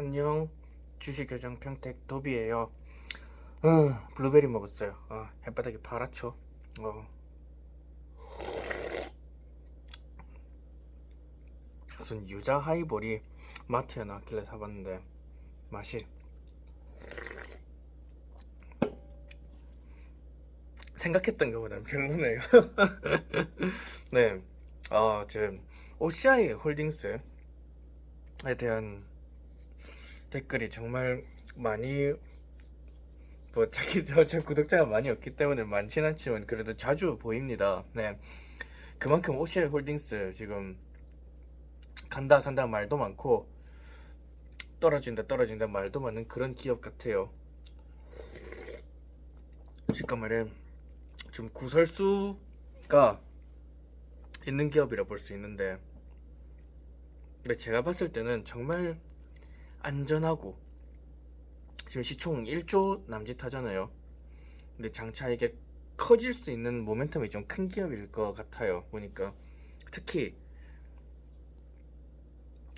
안녕. 주식교정 평택 도비예요. 어, 블루베리 먹었어요. 어, 햇바닥이 파랗죠 어. 무슨 유자 하이볼이 마트에 나왔길래 사봤는데 맛이 생각했던 것보다는 별로네요. 네, 어, 지금 OCI 홀딩스에 대한 댓글이 정말 많이 뭐 자기 저, 저 구독자가 많이 없기 때문에 많진 않지만 그래도 자주 보입니다. 네. 그만큼 OCI 홀딩스 지금 간다 간다 말도 많고 떨어진다 떨어진다 말도 많은 그런 기업 같아요. 잠깐만요. 좀 구설수가 있는 기업이라 볼 수 있는데 근데 제가 봤을 때는 정말 안전하고 지금 시총 1조 남짓 하잖아요. 근데 장차 이게 커질 수 있는 모멘텀이 좀 큰 기업일 것 같아요. 보니까 특히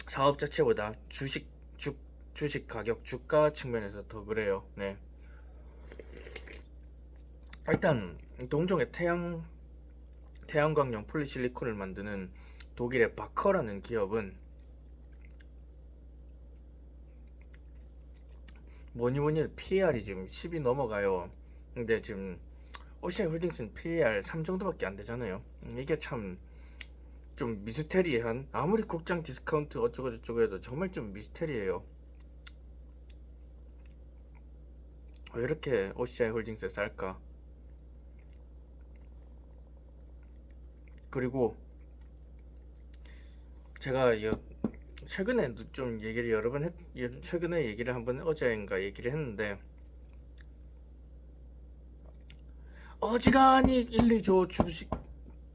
사업 자체보다 주식 주, 주식 가격 주가 측면에서 더 그래요. 네. 일단 동종의 태양 태양광용 폴리실리콘을 만드는 독일의 바커라는 기업은 뭐니 뭐니 PER이 지금 10이 넘어가요. 근데 지금 오시아 홀딩스는 PER 3 정도밖에 안 되잖아요. 음, 이게 참 좀 미스테리한 아무리 국장 디스카운트 어쩌고 저쩌고 해도 정말 좀 미스테리해요. 왜 이렇게 OCI 홀딩스에 쌀까? 그리고 제가 이 최근에 좀 얘기를 여러 번 했, 예, 최근에 얘기를 한번 어제인가 얘기를 했는데 어지간히 1, 2조 주식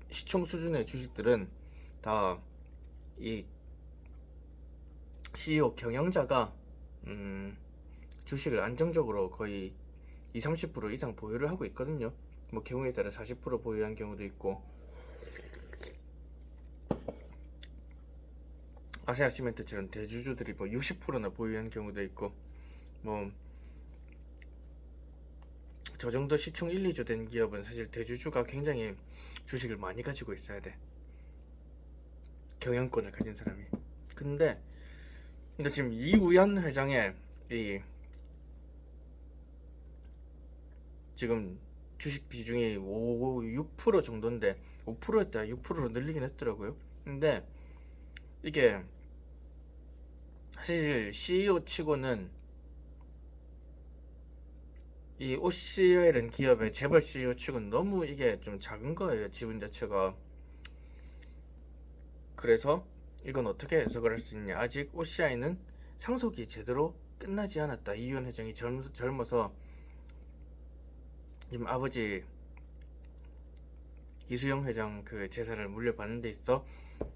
시총 수준의 주식들은 다 이 CEO 경영자가 음, 주식을 안정적으로 거의 20, 30% 이상 보유를 하고 있거든요. 뭐 경우에 따라 40% 보유한 경우도 있고 아세아 시멘트처럼 대주주들이 뭐 60%나 보유한 경우도 있고 뭐 저 정도 시총 1, 2조 된 기업은 사실 대주주가 굉장히 주식을 많이 가지고 있어야 돼. 경영권을 가진 사람이. 근데 근데 지금 이우연 회장의 이 지금 주식 비중이 5, 6% 정도인데 5%였다 6%로 늘리긴 했더라고요. 근데 이게 사실 CEO 치고는 이 OCL은 기업의 재벌 CEO 치고는 너무 이게 좀 작은 거예요 지분 자체가. 그래서 이건 어떻게 해석을 할 수 있냐. 아직 OCI는 상속이 제대로 끝나지 않았다. 이윤 회장이 젊, 젊어서 지금 아버지 이수영 회장 그 재산을 물려받는 데 있어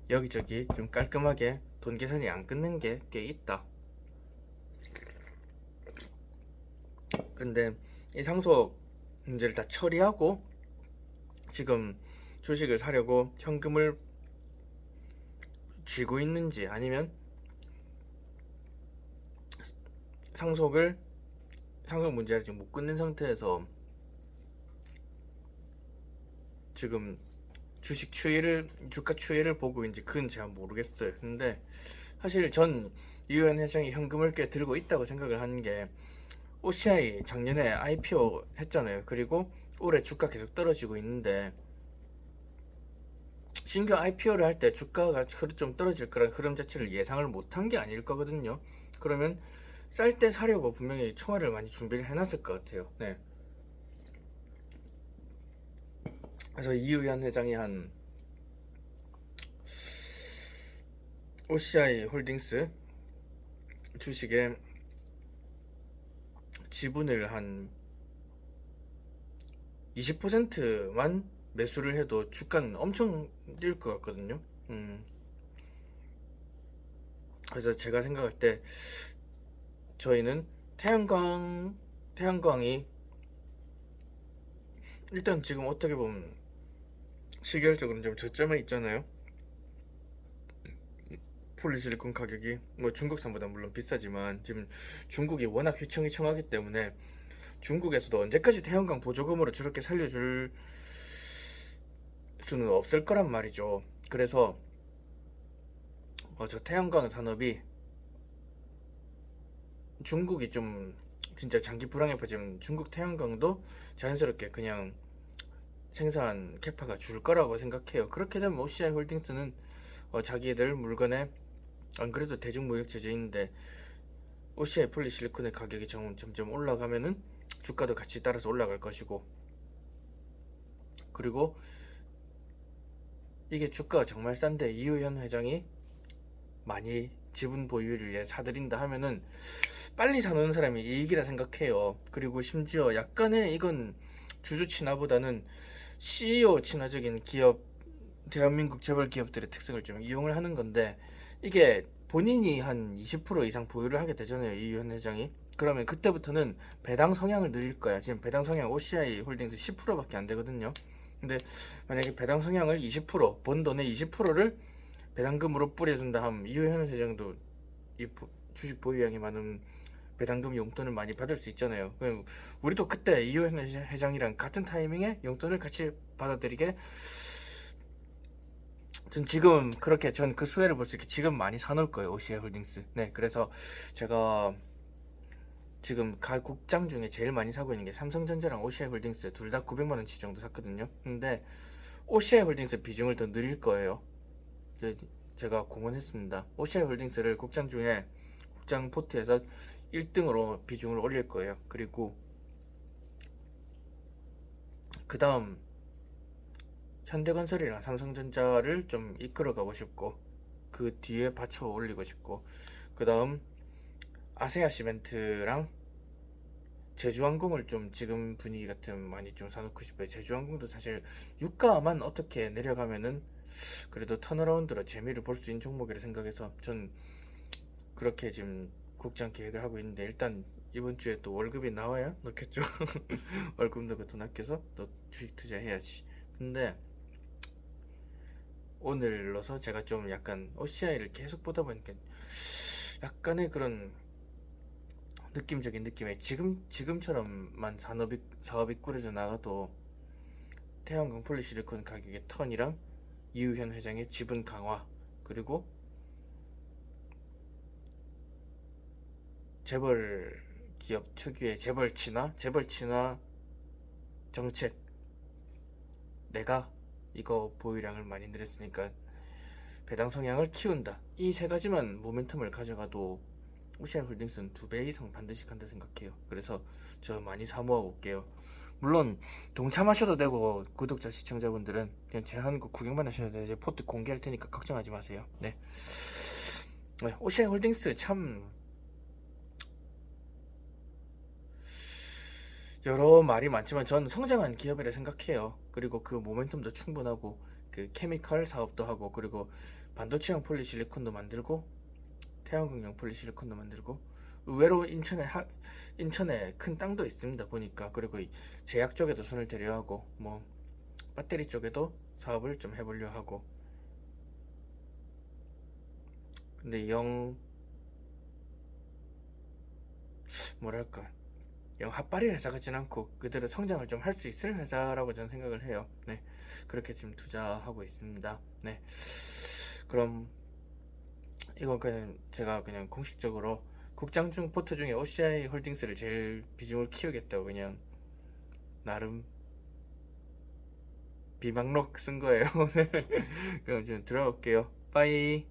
여기저기 좀 깔끔하게 돈 계산이 안 끝낸 게 꽤 있다. 근데 이 상속 문제를 다 처리하고 지금 주식을 사려고 현금을 쥐고 있는지 아니면 상속을 상속 문제를 지금 못 끝낸 상태에서 지금 주식 추이를 주가 추이를 보고 이제 그건 제가 모르겠어요. 근데 사실 전 이유현 회장이 현금을 꽤 들고 있다고 생각을 하는 게 OCI 작년에 IPO 했잖아요. 그리고 올해 주가 계속 떨어지고 있는데 신규 IPO를 할 때 주가가 좀 떨어질 거란 흐름 자체를 예상을 못한 게 아닐 거거든요. 그러면 쌀 때 사려고 분명히 총알을 많이 준비를 해놨을 것 같아요. 네. 그래서 이의현 회장이 한 OCI 홀딩스 주식에 지분을 한 20%만 매수를 해도 주가는 엄청 뛸 것 같거든요. 음. 그래서 제가 생각할 때 저희는 태양광 태양광이 일단 지금 어떻게 보면 시결적으로 좀 저점에 있잖아요. 폴리실리콘 가격이 뭐 중국산보다 물론 비싸지만 지금 중국이 워낙 휘청휘청하기 때문에 중국에서도 언제까지 태양광 보조금으로 저렇게 살려줄 수는 없을 거란 말이죠. 그래서 어, 저 태양광 산업이 중국이 좀 진짜 장기 불황에 빠지면 중국 태양광도 자연스럽게 그냥 생산 캐파가 줄 거라고 생각해요. 그렇게 되면 OCI 홀딩스는 어, 자기들 물건에 안 그래도 대중무역 제재인데 OCI 폴리실리콘의 가격이 점- 점점 올라가면은 주가도 같이 따라서 올라갈 것이고 그리고 이게 주가가 정말 싼데 이우현 회장이 많이 지분 보유를 위해 사들인다 하면은 빨리 사놓은 사람이 이익이라 생각해요. 그리고 심지어 약간의 이건 주주 친화보다는 CEO 친화적인 기업 대한민국 재벌 기업들의 특성을 좀 이용을 하는 건데 이게 본인이 한 20% 이상 보유를 하게 되잖아요. 이현 회장이. 그러면 그때부터는 배당 성향을 늘릴 거야. 지금 배당 성향 OCI 홀딩스 10%밖에 안 되거든요. 근데 만약에 배당 성향을 20%번 돈의 20%를 배당금으로 뿌려준다 하면 이현 회장도 이 보- 주식 보유량이 많은 배당금 용돈을 많이 받을 수 있잖아요. 그럼 우리도 그때 이현 회장이랑 같은 타이밍에 용돈을 같이 받아들이게. 전 지금 그렇게 전 그 수혜를 볼 수 있게 지금 많이 사놓을 거예요 OCI 홀딩스. 네 그래서 제가 지금 가국장 중에 제일 많이 사고 있는 게 삼성전자랑 OCI 홀딩스 둘 다 900만 원치 정도 샀거든요. 근데 OCI 홀딩스 비중을 더 늘릴 거예요. 네, 제가 공언했습니다. OCI 홀딩스를 국장 중에 국장 포트에서 1등으로 비중을 올릴 거예요 그리고 그 다음 현대건설이랑 삼성전자를 좀 이끌어 가고 싶고 그 뒤에 받쳐 올리고 싶고 그 다음 아세아 시멘트랑 제주항공을 좀 지금 분위기 같으면 많이 좀 사놓고 싶어요. 제주항공도 사실 유가만 어떻게 내려가면은 그래도 턴어라운드로 재미를 볼 수 있는 종목이라 생각해서 전 그렇게 지금 국장 계획을 하고 있는데 일단 이번 주에 또 월급이 나와야 넣겠죠. 월급 넣고 돈 아껴서 또 주식 투자해야지. 근데 오늘로서 제가 좀 약간 OCI를 계속 보다 보니까 약간의 그런 느낌적인 느낌에 지금 지금처럼만 산업이 사업이 꾸려져 나가도 태양광 폴리실리콘 가격의 턴이랑 이우현 회장의 지분 강화 그리고 재벌 기업 특유의 재벌 친화 재벌 친화 정책 내가 이거 보유량을 많이 늘렸으니까 배당 성향을 키운다. 이 세 가지만 모멘텀을 가져가도 오시안 홀딩스는 두 배 이상 반드시 간다 생각해요. 그래서 저 많이 사모아 볼게요. 물론 동참하셔도 되고 구독자 시청자분들은 그냥 제 하는 거 구경만 하셔도 돼요. 포트 공개할 테니까 걱정하지 마세요. 네. 네 오시안 홀딩스 참 여러 말이 많지만 전 성장한 기업이라 생각해요. 그리고 그 모멘텀도 충분하고 그 케미컬 사업도 하고 그리고 반도체형 폴리실리콘도 만들고 태양광용 폴리실리콘도 만들고 의외로 인천에 하, 인천에 큰 땅도 있습니다 보니까. 그리고 이 제약 쪽에도 손을 대려 하고 뭐 배터리 쪽에도 사업을 좀 해보려 하고. 근데 영 뭐랄까 영 핫바리 회사 같진 않고 그대로 성장을 좀 할 수 있을 회사라고 저는 생각을 해요. 네, 그렇게 지금 투자하고 있습니다. 네, 그럼 이건 그냥 제가 그냥 공식적으로 국장 중 포트 중에 OCI 홀딩스를 제일 비중을 키우겠다고 그냥 나름 비망록 쓴 거예요. 그럼 지금 들어갈게요. 빠이.